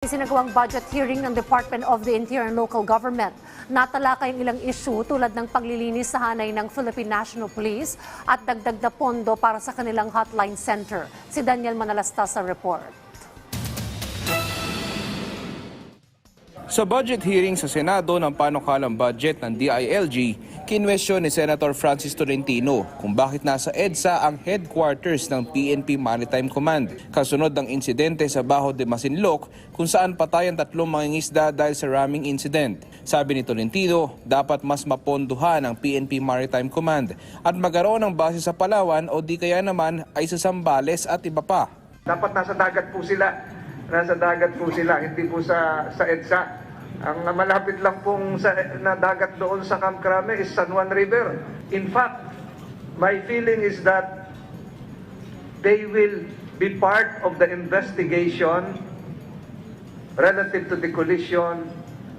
Sinagawang budget hearing ng Department of the Interior and Local Government. Natalakay ang ilang issue tulad ng paglilinis sa hanay ng Philippine National Police at dagdag na pondo para sa kanilang hotline center. Si Daniel Manalastas sa report. Sa budget hearing sa Senado ng panukalang budget ng DILG, kinwestiyon ni Senator Francis Tolentino kung bakit nasa EDSA ang headquarters ng PNP Maritime Command. Kasunod ng insidente sa Baho de Masinloc kung saan patayan tatlong mangingisda dahil sa ramming incident. Sabi ni Tolentino, dapat mas maponduhan ang PNP Maritime Command at magkaroon ng base sa Palawan o di kaya naman ay sa Sambales at iba pa. Dapat nasa dagat po sila. Nasa dagat po sila, hindi po sa sa EDSA. Ang malapit lang pong sa, na dagat doon sa Camp Crame is San Juan River. In fact, my feeling is that they will be part of the investigation relative to the collision,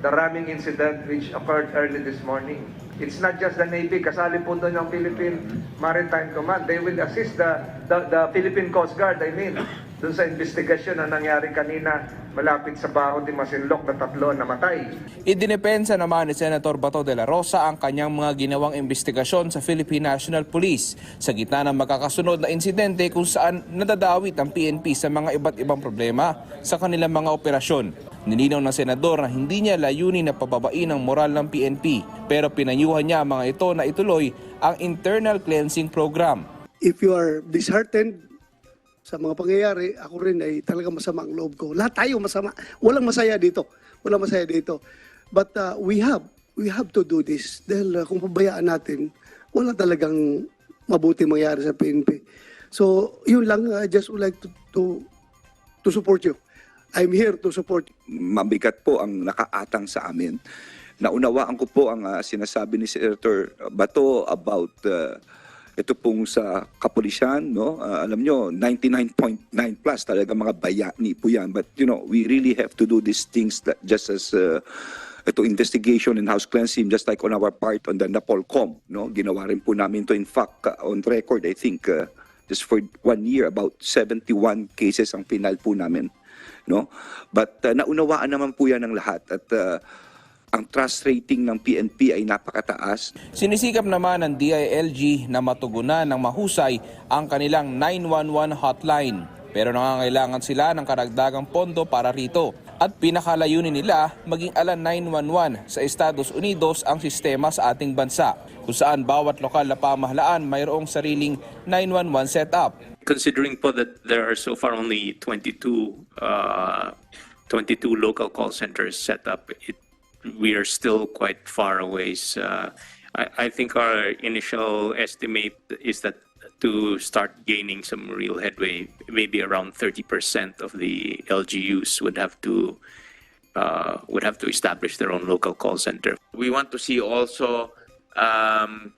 the ramming incident which occurred early this morning. It's not just the Navy, kasali po doon yung Philippine Maritime Command. They will assist the, the, the Philippine Coast Guard, I mean, doon sa investigasyon na nangyari kanina malapit sa Baho de Masinloc na tatlo namatay. Idinepensa naman ni Senator Bato de la Rosa ang kanyang mga ginawang investigasyon sa Philippine National Police sa gitna ng magkakasunod na insidente kung saan nadadawit ang PNP sa mga iba't ibang problema sa kanilang mga operasyon. Nilinaw ng senador na hindi niya layunin na pababain ang moral ng PNP pero pinayuhan niya ang mga ito na ituloy ang internal cleansing program. if you are disheartened sa mga pangyayari, ako rin ay talaga masama ang loob ko. Lahat tayo masama. Walang masaya dito. Walang masaya dito. But uh, we have, we have to do this. Dahil uh, kung pabayaan natin, wala talagang mabuti mangyari sa PNP. So, yun lang. I just would like to, to, to support you. I'm here to support you. mabigat po ang nakaatang sa amin. Naunawaan ko po ang ah, sinasabi ni Senator Bato about uh, ito pong sa kapulisan, no? Ah, alam nyo, 99.9 plus talaga mga bayani po yan. But, you know, we really have to do these things that just as uh, ito investigation and house cleansing just like on our part on the Napolcom, no? Ginawa rin po namin to in fact uh, on record, I think, uh, just for one year, about 71 cases ang pinal po namin no? But uh, naunawaan naman po yan ng lahat at uh, ang trust rating ng PNP ay napakataas. Sinisikap naman ng DILG na matugunan ng mahusay ang kanilang 911 hotline. Pero nangangailangan sila ng karagdagang pondo para rito. At pinakalayunin nila maging alan 911 sa Estados Unidos ang sistema sa ating bansa kung saan bawat lokal na pamahalaan mayroong sariling 911 setup. considering po that there are so far only 22 uh, 22 local call centers set up, it, we are still quite far away. I, I think our initial estimate is that to start gaining some real headway, maybe around 30% of the LGUs would have to uh, would have to establish their own local call center. We want to see also um,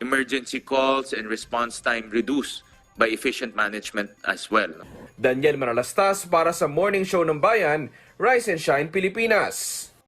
emergency calls and response time reduced by efficient management as well. Daniel Manalastas para sa Morning Show ng Bayan, Rise and Shine Pilipinas.